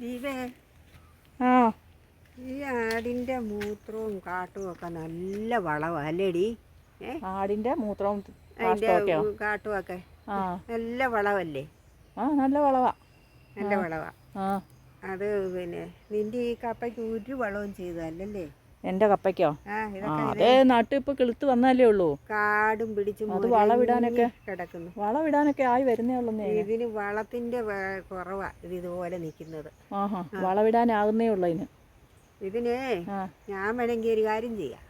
ദീപേ ആ. ഈ ആടിന്റെ മൂത്രവും കാട്ടും ഒക്കെ നല്ല വളവാ അല്ലേടി? ഏ? ആടിന്റെ മൂത്രവും കാഷ്ടമൊക്കെയോ? കാട്ടും ഒക്കെ ആ. നല്ല വളവല്ലേ? ആ നല്ല വളവാ. നല്ല വളവാ. ആ. അത് പിന്നെ നിന്റെ ഈ കപ്പയ്ക്ക് ഒരു വളവും ചെയ്തതല്ലേ എന്റെ കപ്പയ്ക്കോ? അതെ നാട്ടിൽ ഇപ്പോൾ കിളുത്ത് വന്നാലേ ഉള്ളൂ. കാടും പിടിച്ചും അത് വളവിടാനൊക്കെ? കിടക്കുന്നു. വളവിടാനൊക്കെ ആയി വരുന്നേ ഉള്ളൂ ഇതിന് വളത്തിന്റെ കുറവാ ഇത് ഇതുപോലെ നിൽക്കുന്നത്. ആഹാ വളവിടാനാകുന്നേ ഉള്ളൂ ഇതിന് ആ. ഞാൻ വേണമെങ്കിൽ ഒരു കാര്യം ചെയ്യാം.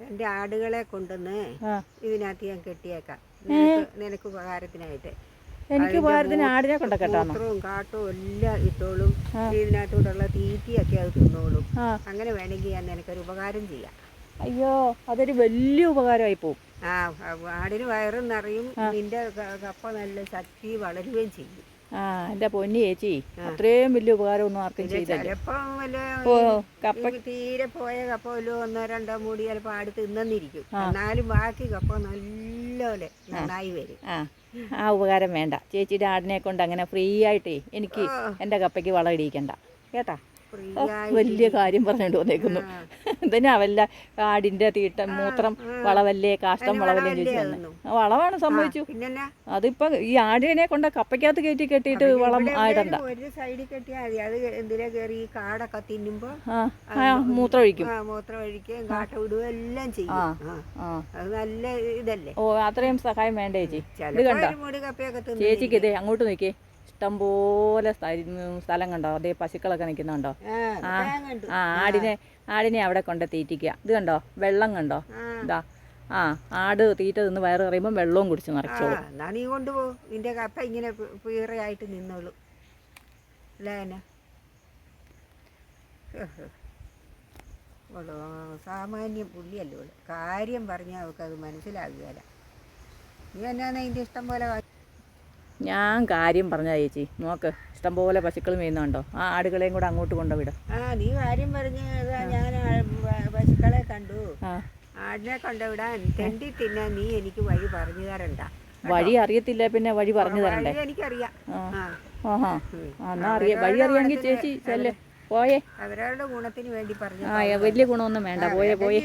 എന്റെ ആടുകളെ കൊണ്ടുവന്ന് ഇതിനകത്ത് ഞാൻ കെട്ടിയേക്കാം. നിനക്ക് ഉപകാരത്തിനായിട്ട്. എനിക്ക് ഉപകാരത്തിന് ആടിനെ കൊണ്ടൊക്കെ കാട്ടവും എല്ലാം ഇട്ടോളും. ഇതിനകത്തോടുള്ള തീറ്റിയൊക്കെ തിന്നോളും. അങ്ങനെ വേണമെങ്കിൽ ഞാൻ നിനക്കൊരു ഉപകാരം ചെയ്യാം. അയ്യോ അതൊരു വലിയ ഉപകാരമായി പോകും ആ ആടിന് വയറും നിറയും നിന്റെ കപ്പ നല്ല ശക്തി വളരുകയും ചെയ്യും. ആ എന്റെ പൊന്നി ചേച്ചി അത്രയും വലിയ ഉപകാരമൊന്നും ആർക്കും ചെയ്തല്ലേ? തീരെ പോയ കപ്പ വല്ലോ ഒന്നോ രണ്ടോ മൂടി ചിലപ്പോ ആട് തിന്നിരിക്കും എന്നാലും ബാക്കി കപ്പ നല്ലപോലെ നന്നായി വരും. ആ ഉപകാരം വേണ്ട. ചേച്ചിയുടെ ആടിനെ കൊണ്ട് അങ്ങനെ ഫ്രീ ആയിട്ടേ എനിക്ക് എന്റെ കപ്പയ്ക്ക് വളം ഇടിയിക്കണ്ട. കേട്ടാ? വലിയ കാര്യം പറഞ്ഞുകൊണ്ട് വന്നേക്കുന്നു. എന്തിനാ അവല്ല ആടിന്റെ തീട്ട മൂത്രം വളവല്ലേ കാഷ്ടം വളവല്ലേ ചോദിച്ചു വന്നെ. വളവാണ് സംഭവിച്ചു. അതിപ്പൊ ഈ ആടിനെ കൊണ്ട് കപ്പയ്ക്കകത്ത് കയറ്റി കെട്ടിയിട്ട് വളം ആയിടണ്ട. ഒരു സൈഡിൽ കെട്ടിയാൽ അത് എന്തിനാ കയറി ഈ കാടൊക്കെ തിന്നുമ്പോൾ ആ ആ മൂത്രം ഒഴിക്കും മൂത്രം ഒഴിക്കുകയും കാട്ട വിടുകയും എല്ലാം ചെയ്യും. അത് നല്ല ഇതല്ലേ? ഓ അത്രയും സഹായം വേണ്ടേ ചേച്ചി? ഇത് കണ്ടോ? ചേച്ചിക്ക് ഇതേ അങ്ങോട്ട് നോക്കിയേ. ഇഷ്ടം പോലെ സ്ഥ- സ്ഥലം കണ്ടോ? അതേ പശുക്കളൊക്കെ നിൽക്കുന്നുണ്ടോ? ആ ആ ആടിനെ ആടിനെ അവിടെ കൊണ്ട് തീറ്റിക്കുക. ഇത് കണ്ടോ? വെള്ളം കണ്ടോ? ഇതാ. ആ ആട് തീറ്റ തിന്ന് വയറ് കറിയുമ്പോൾ വെള്ളവും കുടിച്ച് നിറച്ചോളൂ. എന്നാ നീ കൊണ്ടുപോകും നിന്റെ കപ്പ ഇങ്ങനെ പി- പീറയായിട്ട് നിന്നോളൂ. അല്ലേ എന്നാ ഓളോ സാമാന്യം പുള്ളിയല്ലേ കാര്യം പറഞ്ഞാൽ അവൾക്ക് അത് മനസ്സിലാകുകയില്ല നീ എന്നാന്ന് അതിന്റെ ഇഷ്ടം പോലെ ഞാൻ കാര്യം പറഞ്ഞാ ചേച്ചി. നോക്ക് ഇഷ്ടംപോലെ പശുക്കൾ മേയുന്നുണ്ടോ ആ ആടുകളെയും കൂടെ അങ്ങോട്ട് കൊണ്ടുവിടും ആ നീ കാര്യം പറഞ്ഞു ഞാൻ പശുക്കളെ കണ്ടു. ആടിനെ കൊണ്ടുവിടാൻ തെണ്ടി തിന്നാൻ നീ എനിക്ക് വഴി പറഞ്ഞു തരണ്ട. വഴി അറിയത്തില്ല പിന്നെ വഴി പറഞ്ഞു തരണ്ടേ? എനിക്കറിയാം. ആഹാ. എന്നാ അറിയാം. വഴി അറിയാമെങ്കിൽ ചേച്ചി ചെല്ലേ. പോയേ. അവരവരുടെ ഗുണത്തിന് വേണ്ടി പറഞ്ഞു ആ വലിയ ഗുണമൊന്നും വേണ്ട. പോയേ പോയേ.